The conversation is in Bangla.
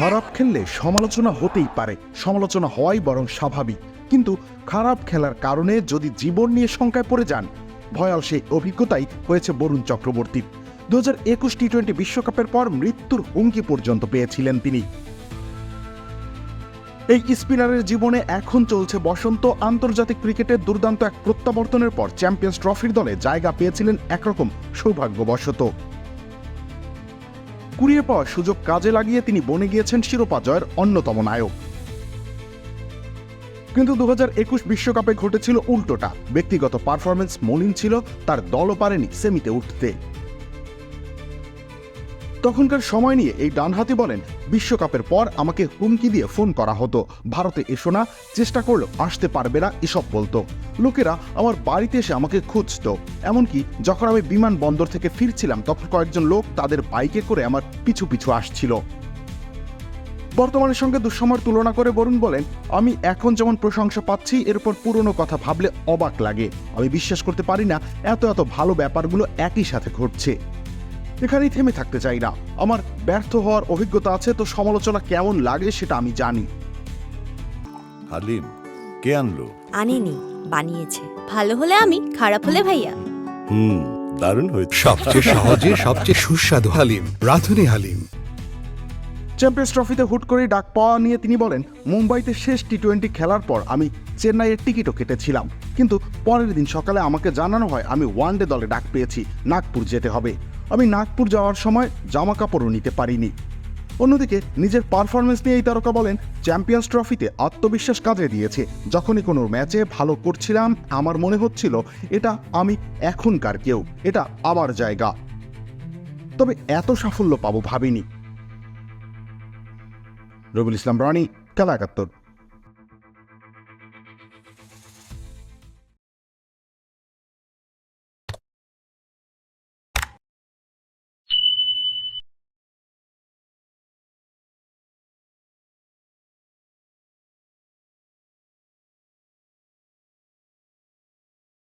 খারাপ খেললে সমালোচনা হতেই পারে। সমালোচনা হওয়াই বরং স্বাভাবিক। কিন্তু খারাপ খেলার কারণে যদি জীবন নিয়ে শঙ্কায় পড়ে যান, ভয়াল সেই অভিজ্ঞতাই হয়েছে বরুণ চক্রবর্তীর। দু হাজার একুশ টি টোয়েন্টি বিশ্বকাপের পর মৃত্যুর হুমকি পর্যন্ত পেয়েছিলেন তিনি। এই স্পিনারের জীবনে এখন চলছে বসন্ত আন্তর্জাতিক ক্রিকেটের দুর্দান্ত এক প্রত্যাবর্তনের পর চ্যাম্পিয়ন্স ট্রফির দলে জায়গা পেয়েছিলেন একরকম সৌভাগ্যবশত। কুড়িয়ে পাওয়া সুযোগ কাজে লাগিয়ে তিনি বনে গিয়েছেন শিরোপা জয়ের অন্যতম নায়ক। কিন্তু দু একুশ বিশ্বকাপে ঘটেছিল উল্টোটা। ব্যক্তিগত পারফরমেন্স মলিন ছিল, তার দলও পারেনি সেমিতে উঠতে। তখনকার সময় নিয়ে এই ডানহাতি বলেন, বিশ্বকাপের পর আমাকে হুমকি দিয়ে ফোন করা হতো। ভারতে এসো না, চেষ্টা করলেও আসতে পারবে না, এসব বলতো। লোকেরা আমার বাড়িতে এসে আমাকে খুঁজতো। এমনকি যখন আমি বিমানবন্দর থেকে ফিরছিলাম, তখন কয়েকজন লোক তাদের বাইকে করে আমার পিছু পিছু আসছিল। বর্তমানের সঙ্গে দুঃসময়ের তুলনা করে বরুণ বলেন, আমি এখন যেমন প্রশংসা পাচ্ছি এরপর পুরনো কথা ভাবলে অবাক লাগে। আমি বিশ্বাস করতে পারি না, এত এত ভালো ব্যাপারগুলো একই সাথে ঘটছে। এখানেই থেমে থাকতে চাই না। আমার ব্যর্থ হওয়ার অভিজ্ঞতা আছে তো সমালোচনা কেমন লাগে সেটা আমি জানি। হালিম কে আনলো? আনিনি বানিয়েছে। ভালো হলে আমি খারাপ হলে ভাইয়া। হুম দারুণ হয়েছে। সবচেয়ে সহজে সবচেয়ে সুস্বাদু হালিম রাধুনি হালিম। চ্যাম্পিয়ন্স ট্রফিতে হুট করে ডাক পাওয়া নিয়ে তিনি বলেন মুম্বাইতে শেষ টি টোয়েন্টি খেলার পর আমি চেন্নাইয়ের টিকিটও কেটেছিলাম। কিন্তু পরের দিন সকালে আমাকে জানানো হয় আমি ওয়ানডে দলে ডাক পেয়েছি নাগপুর যেতে হবে। আমি নাগপুর যাওয়ার সময় জামা কাপড়ও নিতে পারিনি। অন্যদিকে নিজের পারফরমেন্স নিয়ে এই তারকা বলেন চ্যাম্পিয়ন্স ট্রফিতে আত্মবিশ্বাস কাজে দিয়েছে। যখনই কোনো ম্যাচে ভালো করছিলাম, আমার মনে হচ্ছিল এটা আমি এখনকার কেউ, এটা আবার জায়গা। তবে এত সাফল্য পাবো ভাবিনি। রবিউল ইসলাম, রানী, খেলা একাত্তর।